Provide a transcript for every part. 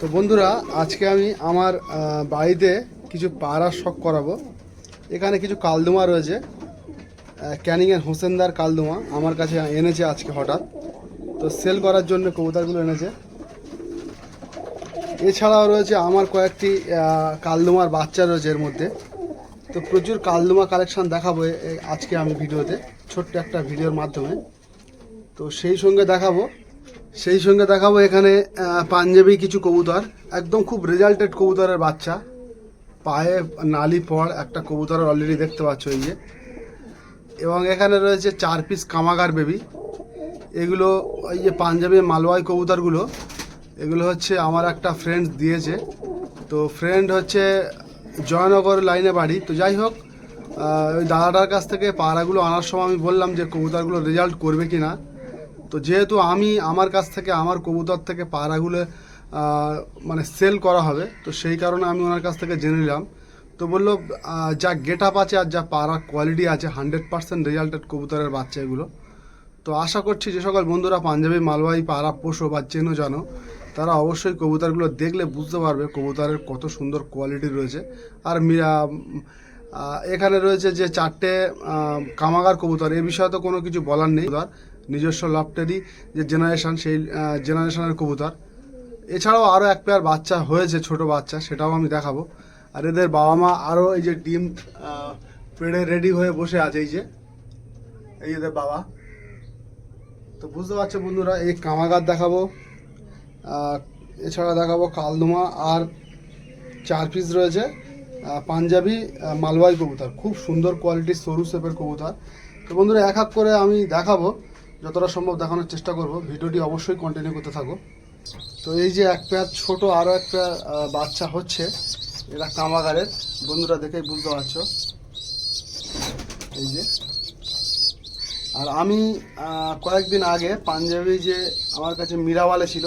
তো বন্ধুরা, আজকে আমি আমার বাড়িতে কিছু পাড়া শখ করাবো। এখানে কিছু কালদুমা রয়েছে ক্যানিংয়ের হোসেনদার কালদুমা আমার কাছে এনেছে আজকে হঠাৎ। তো সেল করার জন্য কবুতরগুলো এনেছে। এছাড়াও রয়েছে আমার কয়েকটি কালদুমার বাচ্চা রয়েছে এর মধ্যে। তো প্রচুর কালদুমা কালেকশান দেখাবো আজকে আমি ভিডিওতে, ছোট্ট একটা ভিডিওর মাধ্যমে। তো সেই সঙ্গে দেখাবো সেই সঙ্গে দেখাবো এখানে পাঞ্জাবি কিছু কবুতর, একদম খুব রেজাল্টেড কবুতরের বাচ্চা। পায়ে নালি, পড়, একটা কবুতরের অলরেডি দেখতে পাচ্ছ এই যে। এবং এখানে রয়েছে চার পিস কামাগার বেবি এগুলো ওই যে পাঞ্জাবি মালওয়াই কবুতরগুলো, এগুলো হচ্ছে আমার একটা ফ্রেন্ড দিয়েছে। তো ফ্রেন্ড হচ্ছে জয়নগর লাইনে বাড়ি। তো যাই হোক ওই দাদাটার কাছ থেকে পাড়াগুলো আনার সময় আমি বললাম যে কবুতরগুলো রেজাল্ট করবে কি না তো যেহেতু আমি আমার কাছ থেকে, আমার কবুতর থেকে পাড়াগুলো মানে সেল করা হবে, তো সেই কারণে আমি ওনার কাছ থেকে জেনে নিলাম। তো বলল যা গেট আপ আছে আর যা পাড়ার কোয়ালিটি আছে হান্ড্রেড পার্সেন্ট রেজাল্টেড কবুতরের বাচ্চা এগুলো তো আশা করছি যে সকল বন্ধুরা, পাঞ্জাবি মালওয়াই পাড়া পোষো বা চেনো জানো, তারা অবশ্যই কবুতরগুলো দেখলে বুঝতে পারবে কবুতরের কত সুন্দর কোয়ালিটি রয়েছে। আর মি- এখানে রয়েছে যে চারটে কামাগার কবুতর, এ বিষয়ে তো কোনো কিছু বলার নেই। নিজস্ব লফটেরই যে জেনারেশন সেই জেনারেশনের কবুতর। এছাড়াও আরও এক পেয়ার বাচ্চা হয়েছে, ছোট বাচ্চা, সেটাও আমি দেখাবো। আর এদের বাবা মা আরও এই যে ডিম পেড়ে রেডি হয়ে বসে আছে, এই যে, এই এদের বাবা। তো বুঝতে পারছ বন্ধুরা, এই কামাগার দেখাবো এছাড়া দেখাবো কালদুমা, আর চার পিস রয়েছে পাঞ্জাবি মালওয়াই কবুতর। খুব সুন্দর কোয়ালিটির সরু শেপের কবুতর। তো বন্ধুরা, এক এক করে আমি দেখাবো। যতটা সম্ভব দেখানোর চেষ্টা করব। ভিডিওটি অবশ্যই কন্টিনিউ করতে থাকো। তো এই যে এক পেয়ার ছোট আরও এক পেয়ার বাচ্চা হচ্ছে, এটা কামাগারের। বন্ধুরা দেখেই বুঝতে পারছ। এই যে। আর আমি কয়েকদিন আগে পাঞ্জাবি যে আমার কাছে মিরাওয়ালে ছিল,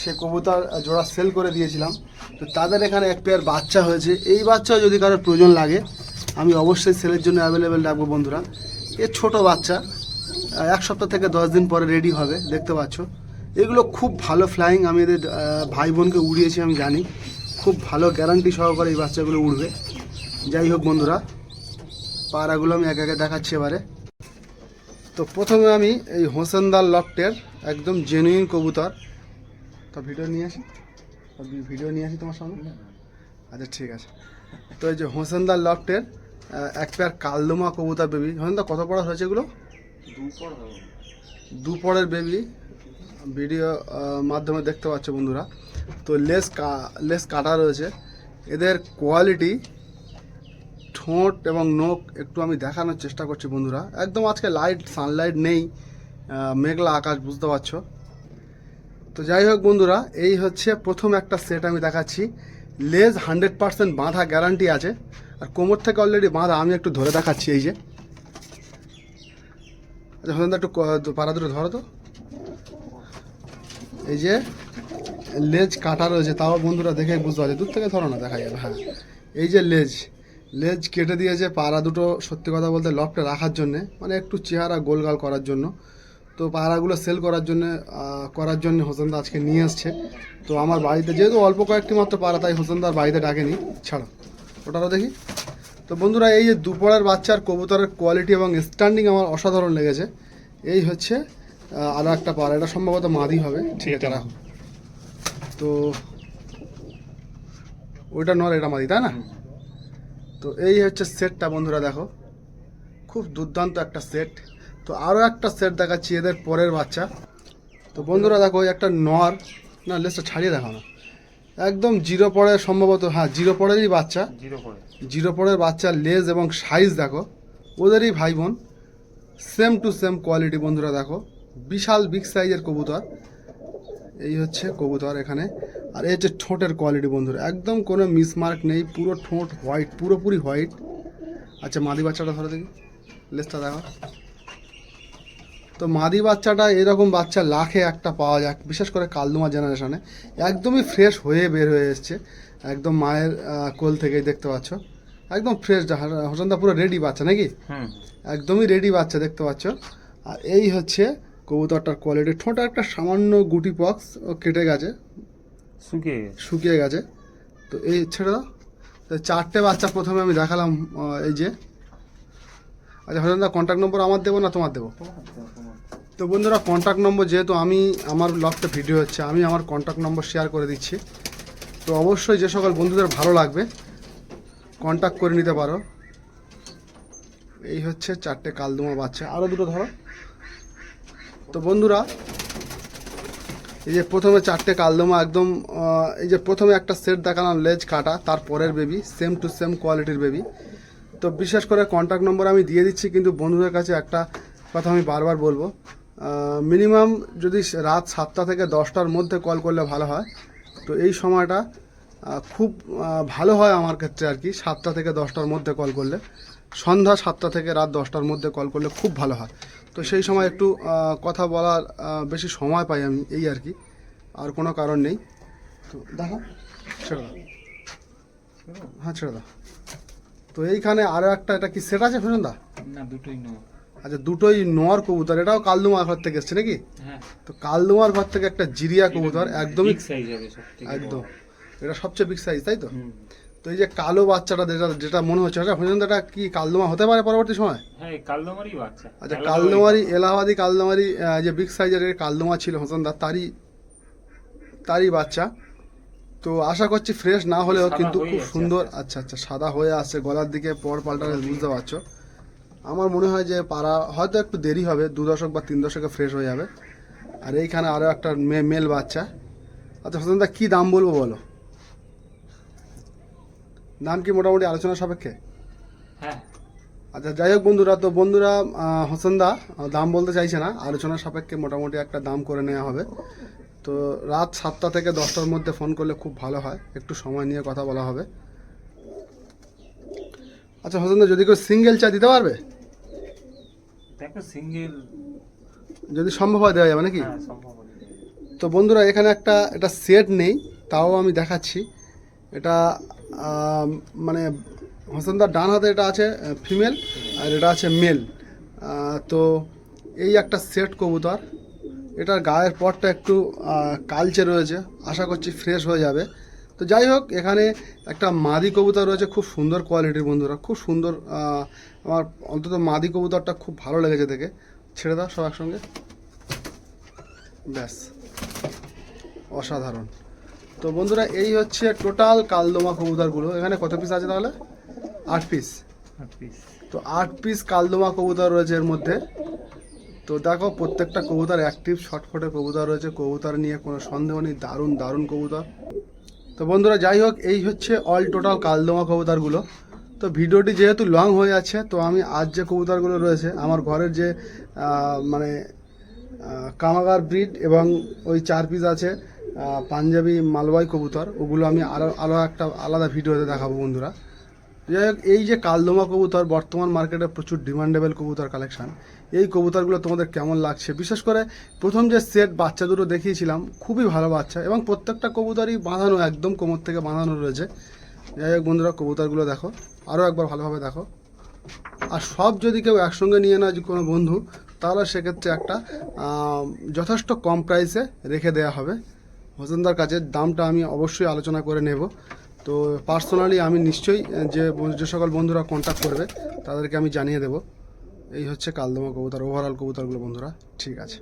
সে কবুতর জোড়া সেল করে দিয়েছিলাম। তো তাদের এখানে এক পেয়ার বাচ্চা হয়েছে। এই বাচ্চাও যদি কারোর প্রয়োজন লাগে, আমি অবশ্যই সেলের জন্য অ্যাভেলেবেল রাখব বন্ধুরা। এ ছোট বাচ্চা এক সপ্তাহ থেকে দশ দিন পরে রেডি হবে দেখতে পাচ্ছ। এগুলো খুব ভালো ফ্লাইং আমি এদের ভাই বোনকে উড়িয়েছি আমি জানি। খুব ভালো গ্যারান্টি সহকারে এই বাচ্চাগুলো উড়বে। যাই হোক বন্ধুরা পাড়াগুলো আমি এক একে দেখাচ্ছি এবারে। তো প্রথমে আমি এই হোসেনদার লফটের একদম জেনুইন কবুতর। তো ভিডিও নিয়ে আসি? ভিডিও নিয়ে আসি তোমার সামনে আচ্ছা ঠিক আছে। তো এই যে হোসেনদার লফটের আহ, এক পেয়ার কালদমা কবুতর বেবি হোসেনদা কত পড়া হয়েছে এগুলো? দুপরের বেবি ভিডিও মাধ্যমে দেখতে পাচ্ছ বন্ধুরা। তো লেস লেস কাটা রয়েছে। এদের কোয়ালিটি, ঠোঁট এবং নখ একটু আমি দেখানোর চেষ্টা করছি বন্ধুরা। একদম আজকে লাইট, সানলাইট নেই মেঘলা আকাশ, বুঝতে পারছ? তো যাই হোক বন্ধুরা, এই হচ্ছে প্রথম একটা সেট আমি দেখাচ্ছি। লেজ হান্ড্রেড পার্সেন্ট বাঁধা গ্যারান্টি আছে। আর কোমর থেকে অলরেডি বাঁধা, আমি একটু ধরে দেখাচ্ছি এই যে। আচ্ছা একটু পাড়া দুটো ধরো তো। এই যে, লেজ কাটা রয়েছে, তাও বন্ধুরা দেখে বুঝতে পারছে, দূর থেকে ধরো না, দেখা যাবে হ্যাঁ। এই যে লেজ লেজ কেটে দিয়েছে পাড়া দুটো, সত্যি কথা বলতে লফটে রাখার জন্যে মানে একটু চেহারা গোলগাল করার জন্য। তো পাড়াগুলো সেল করার জন্য করার জন্য হোসেনদা আজকে নিয়ে আসছে তো আমার বাড়িতে, যেহেতু অল্প কয়েকটি মাত্র পাড়া, তাই হোসেনদার বাড়িতে ডাকেনি। ছাড়ো, ওটারও দেখি। তো বন্ধুরা এই যে দুপরের বাচ্চার কবুতরের কোয়ালিটি এবং স্ট্যান্ডিং আমার অসাধারণ লেগেছে। এই হচ্ছে আরও একটা পাড়া। এটা সম্ভবত মাদি হবে। ঠিক আছে। রাখো তো ওইটা নর এটা মাদি তাই না? তো এই হচ্ছে সেটটা বন্ধুরা দেখো। খুব দুর্দান্ত একটা সেট তো আরও একটা সেট দেখাচ্ছি এদের পরের বাচ্চা। তো বন্ধুরা দেখো ওই একটা নর। না লেসটা ছাড়িয়ে দেখো না। একদম জিরো পরের সম্ভবত হ্যাঁ জিরো পরেরই বাচ্চা। জিরো করে জিরো পরের বাচ্চার লেজ এবং সাইজ দেখো। ওদেরই ভাই বোন সেম টু সেম কোয়ালিটি বন্ধুরা দেখো। বিশাল বিগ সাইজের কবুতর। এই হচ্ছে কবুতর এখানে। আর এই হচ্ছে ঠোঁটের কোয়ালিটি বন্ধুরা। একদম কোনো মিসমার্ক নেই পুরো ঠোঁট হোয়াইট পুরোপুরি হোয়াইট আচ্ছা মাদি বাচ্চাটা ধরো দেখি। লেজটা দেখো। তো মাদি বাচ্চাটা এরকম বাচ্চা লাখে একটা পাওয়া যায় বিশেষ করে কালদুমা জেনারেশনে একদমই ফ্রেশ হয়ে বের হয়ে এসছে একদম মায়ের কোল থেকেই দেখতে পাচ্ছ। একদম ফ্রেশ হোসেনদা পুরো রেডি বাচ্চা নাকি? হুম। একদমই রেডি বাচ্চা দেখতে পাচ্ছ। আর এই হচ্ছে কবুতরটার কোয়ালিটি ঠোঁটা একটা সামান্য গুটি পক্স ও কেটে গেছে। শুকিয়ে গেছে। শুকিয়ে গেছে। তো এই ছেড়ে চারটে বাচ্চা প্রথমে আমি দেখালাম এই যে। আচ্ছা হয়তো কন্ট্যাক্ট নম্বর আমার দেবো না তোমার দেবো? তো বন্ধুরা কন্ট্যাক্ট নম্বর যেহেতু আমি, আমার ব্লগটা ভিডিও হচ্ছে, আমি আমার কন্ট্যাক্ট নম্বর শেয়ার করে দিচ্ছি। তো অবশ্যই যে সকল বন্ধুদের ভালো লাগবে কন্ট্যাক্ট করে নিতে পারো। এই হচ্ছে চারটে কালদুমা বাচ্চা। আরও দুটো ধরো। তো বন্ধুরা, এই যে প্রথমে চারটে কালদমা একদম এই যে প্রথমে একটা সেট দেখালাম লেজ কাটা, তার পরের বেবি সেম টু সেম কোয়ালিটির বেবি তো বিশেষ করে কন্ট্যাক্ট নম্বর আমি দিয়ে দিচ্ছি, কিন্তু বন্ধুদের কাছে একটা কথা আমি বারবার বলব। মিনিমাম যদি রাত সাতটা থেকে দশটার মধ্যে কল করলে ভালো হয়। তো এই সময়টা খুব ভালো হয় আমার ক্ষেত্রে আর কি, সাতটা থেকে দশটার মধ্যে কল করলে। সন্ধ্যা সাতটা থেকে রাত দশটার মধ্যে কল করলে খুব ভালো হয়। তো সেই সময় একটু কথা বলার বেশি সময় পাই আমি, এই আর কি। আর কোনো কারণ নেই। তো দেখো, ছেড়ে দাও। হ্যাঁ ছেড়ে দাও। তো এইখানে আরও একটা এটা কি সেট আছে দা না দুটোই নো আচ্ছা দুটোই নোয়ার কবুতর। এটাও কালদুমার ঘর থেকে এসছে নাকি? হ্যাঁ। তো কালদুমার ঘর থেকে একটা জিরিয়া কবুতর একদমই সাইজ হবে একদম। এটা সবচেয়ে বিগ সাইজ তাই তো? তো এই যে কালো বাচ্চাটা যেটা যেটা মনে হচ্ছে এটা হুজুর এটা কি কালদমা হতে পারে পরবর্তী সময়? হ্যাঁ কালদমারই বাচ্চা। আচ্ছা কালদমারি এলাহাবাদি কালদমারি যে বিগ সাইজের কালদমা ছিল হোসেনদার তারই তারই বাচ্চা। তো আশা করছি ফ্রেশ না হলেও কিন্তু খুব সুন্দর আচ্ছা আচ্ছা সাদা হয়ে আসছে গলার দিকে পর পাল্টালে বুঝতে পারছ? আমার মনে হয় যে পাড়া হয়তো একটু দেরি হবে দু দশক বা তিন দশকে ফ্রেশ হয়ে যাবে। আর এইখানে আরও একটা মে- মেল বাচ্চা। আচ্ছা হোসেনদা কী দাম বলব বলো? দাম কি মোটামুটি আলোচনা সাপেক্ষে? হ্যাঁ। আচ্ছা যাই হোক বন্ধুরা তো বন্ধুরা আহ, হোসেনদা দাম বলতে চাইছে না আলোচনা সাপেক্ষে মোটামুটি একটা দাম করে নেওয়া হবে। তো রাত সাতটা থেকে দশটার মধ্যে ফোন করলে খুব ভালো হয়। একটু সময় নিয়ে কথা বলা হবে। আচ্ছা হোসেনদা যদি কেউ সিঙ্গেল চা দিতে পারবে? দেখো সিঙ্গেল যদি সম্ভব হয় দেওয়া যাবে নাকি? হ্যাঁ। তো বন্ধুরা এখানে একটা এটা সেট নেই তাও আমি দেখাচ্ছি। এটা মানে হোসেনদার ডান হাতে এটা আছে ফিমেল আর এটা আছে মেল। তো এই একটা সেট কবুতর। এটার গায়ের পরটা একটু কালচে রয়েছে। আশা করছি ফ্রেশ হয়ে যাবে। তো যাই হোক এখানে একটা মাদি কবুতর রয়েছে খুব সুন্দর কোয়ালিটির বন্ধুরা। খুব সুন্দর আমার অন্তত মাদি কবুতরটা খুব ভালো লেগেছে দেখে। ছেড়ে দাও সব একসঙ্গে। ব্যাস অসাধারণ। তো বন্ধুরা এই হচ্ছে টোটাল কালদমা কবুতরগুলো। এখানে কত পিস আছে তাহলে? আট পিস আট পিস তো আট পিস কালদমা কবুতর রয়েছে এর মধ্যে। তো দেখো, প্রত্যেকটা কবুতর অ্যাক্টিভ শর্টফটে কবুতর রয়েছে। কবুতর নিয়ে কোনো সন্দেহ নেই, দারুণ দারুণ কবুতর। তো বন্ধুরা, যাই হোক, এই হচ্ছে অল টোটাল কালদমা কবুতরগুলো। তো ভিডিওটি যেহেতু লং হয়ে যাচ্ছে, তো আমি আজ যে কবুতরগুলো রয়েছে, আমার ঘরের যে মানে কামাগার ব্রিড এবং ওই চার পিস আছে পাঞ্জাবি মালবাই কবুতর, ওগুলো আমি আরও আরও একটা আলাদা ভিডিওতে দেখাবো বন্ধুরা। যাই হোক, এই যে কালদমা কবুতর, বর্তমান মার্কেটে প্রচুর ডিমান্ডেবল কবুতর কালেকশান এই কবুতরগুলো তোমাদের কেমন লাগছে? বিশেষ করে প্রথম যে সেট বাচ্চা দুটো দেখিয়েছিলাম, খুবই ভালো বাচ্চা এবং প্রত্যেকটা কবুতরই বাঁধানো, একদম কোমর থেকে বাঁধানো রয়েছে। যাই হোক বন্ধুরা, কবুতরগুলো দেখো আরও একবার ভালোভাবে দেখো। আর সব যদি কেউ একসঙ্গে নিয়ে নেয়, কোনো বন্ধু, তাহলে সেক্ষেত্রে একটা যথেষ্ট কম প্রাইসে রেখে দেওয়া হবে। হোসেনদার কাছে দামটা আমি অবশ্যই আলোচনা করে নেব। তো পার্সোনালি আমি নিশ্চয়ই যে যে সকল বন্ধুরা কন্ট্যাক্ট করবে, তাদেরকে আমি জানিয়ে দেব। এই হচ্ছে কালদমা কবুতর ওভারঅল কবুতরগুলো বন্ধুরা, ঠিক আছে।